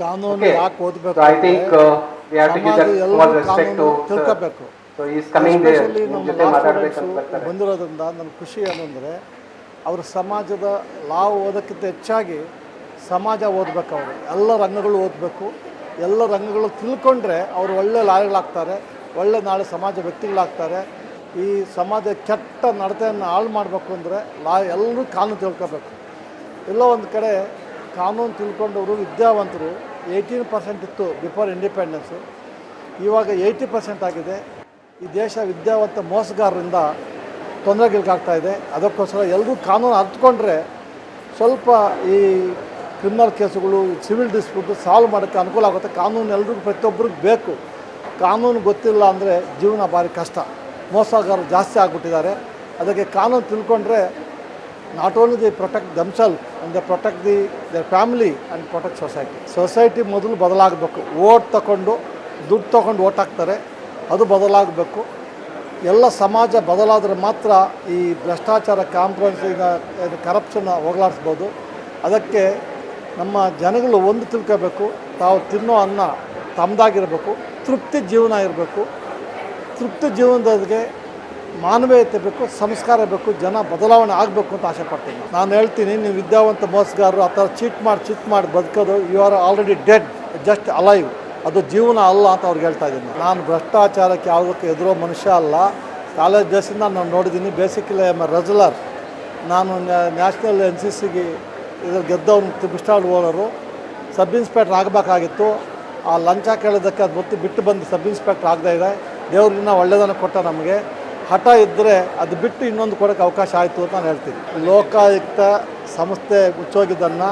ಕಾನೂನು. ಯಾಕೆ ಓದಬೇಕು I think we have to give that respect to. ತಿಳ್ಕೋಬೇಕು. ನಿಮ್ ನಮ್ಮ ಜೊತೆ ಮಾತಾಡಬೇಕು ಅಂತ ಬರ್ತಾರೆ. ಬಂದಿರೋದ್ರಿಂದ ನನ್ನ ಖುಷಿ ಏನಂದರೆ ಅವರು ಸಮಾಜದ ಲಾವ್ ಓದೋಕ್ಕಿಂತ ಹೆಚ್ಚಾಗಿ ಸಮಾಜ ಓದಬೇಕು ಅವರು. ಎಲ್ಲ ರಂಗಗಳು ಓದಬೇಕು. ಎಲ್ಲ ರಂಗಗಳು ತಿಳ್ಕೊಂಡ್ರೆ ಅವರು ಒಳ್ಳೆ ಲಾಯಗಳಾಗ್ತಾರೆ ಒಳ್ಳೆ ನಾಳೆ ಸಮಾಜ ವ್ಯಕ್ತಿಗಳಾಗ್ತಾರೆ. ಈ ಸಮಾಜ ಕೆಟ್ಟ ನಡತೆಯನ್ನು ಹಾಳು ಮಾಡಬೇಕು ಅಂದರೆ ಲಾ ಎಲ್ಲರೂ ಕಾನೂನು ತಿಳ್ಕೋಬೇಕು. ಎಲ್ಲೋ ಒಂದು ಕಡೆ ಕಾನೂನು ತಿಳ್ಕೊಂಡವರು ವಿದ್ಯಾವಂತರು ಏಯ್ಟೀನ್ ಪರ್ಸೆಂಟ್ ಇತ್ತು ಬಿಫೋರ್ ಇಂಡಿಪೆಂಡೆನ್ಸು. ಇವಾಗ ಏಯ್ಟಿ ಪರ್ಸೆಂಟ್ ಆಗಿದೆ. ಈ ದೇಶ ವಿದ್ಯಾವಂತ ಮೋಸಗಾರರಿಂದ ತೊಂದರೆಗಿಲ್ಕಾಗ್ತಾ ಇದೆ. ಅದಕ್ಕೋಸ್ಕರ ಎಲ್ಲರೂ ಕಾನೂನು ಅರ್ಥಕೊಂಡ್ರೆ ಸ್ವಲ್ಪ ಈ ಕ್ರಿಮಿನಲ್ ಕೇಸುಗಳು ಸಿವಿಲ್ ಡಿಸ್ಪ್ಯೂಟ್ ಸಾಲ್ವ್ ಮಾಡೋಕ್ಕೆ ಅನುಕೂಲ ಆಗುತ್ತೆ. ಕಾನೂನು ಎಲ್ರಿಗೂ ಪ್ರತಿಯೊಬ್ಬರಿಗೂ ಬೇಕು. ಕಾನೂನು ಗೊತ್ತಿಲ್ಲ ಅಂದರೆ ಜೀವನ ಭಾರಿ ಕಷ್ಟ. ಮೋಸಗಾರರು ಜಾಸ್ತಿ ಆಗಿಬಿಟ್ಟಿದ್ದಾರೆ. ಅದಕ್ಕೆ ಕಾನೂನು ತಿಳ್ಕೊಂಡ್ರೆ not only the protect damsel and the protect the the family and protect society society ಮೊದಲು ಬದಲಾಗಬೇಕು. ಓಟ್ ತಗೊಂಡು, ದುಡ್ಡು ತಗೊಂಡು ಓಟ್ ಹಾಕ್ತಾರೆ. ಅದು ಬದಲಾಗಬೇಕು. ಎಲ್ಲ ಸಮಾಜ ಬದಲಾದರೆ ಮಾತ್ರ ಈ ಭ್ರಷ್ಟಾಚಾರ ಕಾಂಪ್ರಮೈಸಿಂಗ್ ಕರಪ್ಷನ್ ಹೋಗಲಾಡಿಸ್ಬೋದು. ಅದಕ್ಕೆ ನಮ್ಮ ಜನಗಳು ಒಂದು ತಿಳ್ಕೋಬೇಕು. ತಾವು ತಿನ್ನೋ ಅನ್ನ ತಮ್ಮದಾಗಿರಬೇಕು ತೃಪ್ತಿ ಜೀವನ ಇರಬೇಕು. ತೃಪ್ತಿ ಜೀವನದೊಂದಿಗೆ ಮಾನವೀಯತೆ ಬೇಕು, ಸಂಸ್ಕಾರ ಬೇಕು, ಜನ ಬದಲಾವಣೆ ಆಗಬೇಕು ಅಂತ ಆಸೆ ಪಡ್ತೀನಿ. ನಾನು ಹೇಳ್ತೀನಿ, ನೀವು ವಿದ್ಯಾವಂತ ಮೋಸಗಾರರು, ಆ ಥರ ಚೀಟ್ ಮಾಡಿ ಚೀಟ್ ಮಾಡಿ ಬದುಕೋದು you are already dead just alive ಅದು ಜೀವನ ಅಲ್ಲ ಅಂತ ಅವ್ರಿಗೆ ಹೇಳ್ತಾ ಇದ್ದೀನಿ. ನಾನು ಭ್ರಷ್ಟಾಚಾರಕ್ಕೆ ಯಾವುದಕ್ಕೆ ಎದುರೋ ಮನುಷ್ಯ ಅಲ್ಲ. ಕಾಲೇಜ್ ಡೇಸಿಂದ ನಾನು ನೋಡಿದ್ದೀನಿ ಬೇಸಿಕಲಿ ಎಂ ಎ ರೆಜುಲರ್ ನಾನು ನ್ಯಾಷನಲ್ ಎನ್ ಸಿ ಸಿಗೆ ಇದ್ರಲ್ಲಿ ಗೆದ್ದವನು ಬಿಸ್ಟಾಲ್ ಓನರು. ಸಬ್ ಇನ್ಸ್ಪೆಕ್ಟರ್ ಆಗಬೇಕಾಗಿತ್ತು. ಆ ಲಂಚ ಕೇಳೋದಕ್ಕೆ ಅದು ಗೊತ್ತು ಬಿಟ್ಟು ಬಂದು ಸಬ್ ಇನ್ಸ್ಪೆಕ್ಟರ್ ಆಗದೇ ಇದೆ ದೇವ್ರಿಗಿನ್ನ ಒಳ್ಳೆಯದನ್ನು ಕೊಟ್ಟ ನಮಗೆ. ಹಠ ಇದ್ದರೆ ಅದು ಬಿಟ್ಟು ಇನ್ನೊಂದು ಕೊಡೋಕೆ ಅವಕಾಶ ಆಯಿತು ಅಂತ ನಾನು ಹೇಳ್ತೀನಿ. ಲೋಕಾಯುಕ್ತ ಸಂಸ್ಥೆ ಮುಚ್ಚೋಗಿದ್ದನ್ನು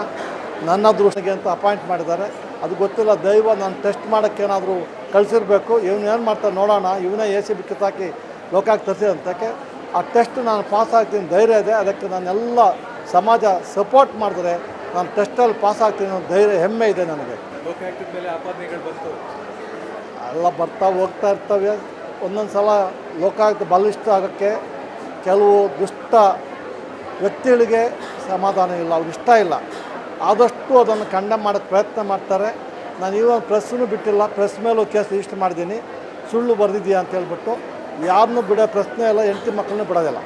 ನನ್ನ ದೃಷ್ಟಿಗೆ ಅಂತ ಅಪಾಯಿಂಟ್ ಮಾಡಿದ್ದಾರೆ. ಅದು ಗೊತ್ತಿಲ್ಲ ದೈವ ನಾನು ಟೆಸ್ಟ್ ಮಾಡೋಕ್ಕೇನಾದರೂ ಕಳಿಸಿರ್ಬೇಕು. ಇವನು ಏನು ಮಾಡ್ತಾರೆ ನೋಡೋಣ ಇವನೇ ಎ ಸಿ ಬಿ ಕಿತ್ತಾಕಿ ಲೋಕಾಯುಕ್ತ ತರಿಸಿ ಅಂತಕ್ಕೆ ಆ ಟೆಸ್ಟ್ ನಾನು ಪಾಸ್ ಆಗ್ತೀನಿ ಧೈರ್ಯ ಇದೆ. ಅದಕ್ಕೆ ನಾನೆಲ್ಲ ಸಮಾಜ ಸಪೋರ್ಟ್ ಮಾಡಿದ್ರೆ ನಾನು ಟೆಸ್ಟಲ್ಲಿ ಪಾಸ್ ಆಗ್ತೀನಿ ಅನ್ನೋ ಧೈರ್ಯ ಹೆಮ್ಮೆ ಇದೆ ನನಗೆ. ಎಲ್ಲ ಬರ್ತಾ ಹೋಗ್ತಾ ಇರ್ತವೆ. ಒಂದೊಂದು ಸಲ ಲೋಕಾಯುಕ್ತ ಬಲಿಷ್ಠ ಆಗೋಕ್ಕೆ ಕೆಲವು ದುಷ್ಟ ವ್ಯಕ್ತಿಗಳಿಗೆ ಸಮಾಧಾನ ಇಲ್ಲ, ಅವ್ರಿಗೆ ಇಷ್ಟ ಇಲ್ಲ. ಆದಷ್ಟು ಅದನ್ನು ಖಂಡ ಮಾಡೋಕ್ಕೆ ಪ್ರಯತ್ನ ಮಾಡ್ತಾರೆ. ನಾನು ಇವಾಗ ಪ್ರೆಸ್ನೂ ಬಿಟ್ಟಿಲ್ಲ, ಪ್ರೆಸ್ ಮೇಲೂ ಕೇಸ್ ರಿಜಿಸ್ಟರ್ ಮಾಡಿದ್ದೀನಿ. ಸುಳ್ಳು ಬರೆದಿದ್ಯಾ ಅಂತ ಹೇಳ್ಬಿಟ್ಟು ಯಾರನ್ನೂ ಬಿಡೋ ಪ್ರಶ್ನೆ ಇಲ್ಲ, ಹೆಂಡತಿ ಮಕ್ಕಳನ್ನೂ ಬಿಡೋದಿಲ್ಲ.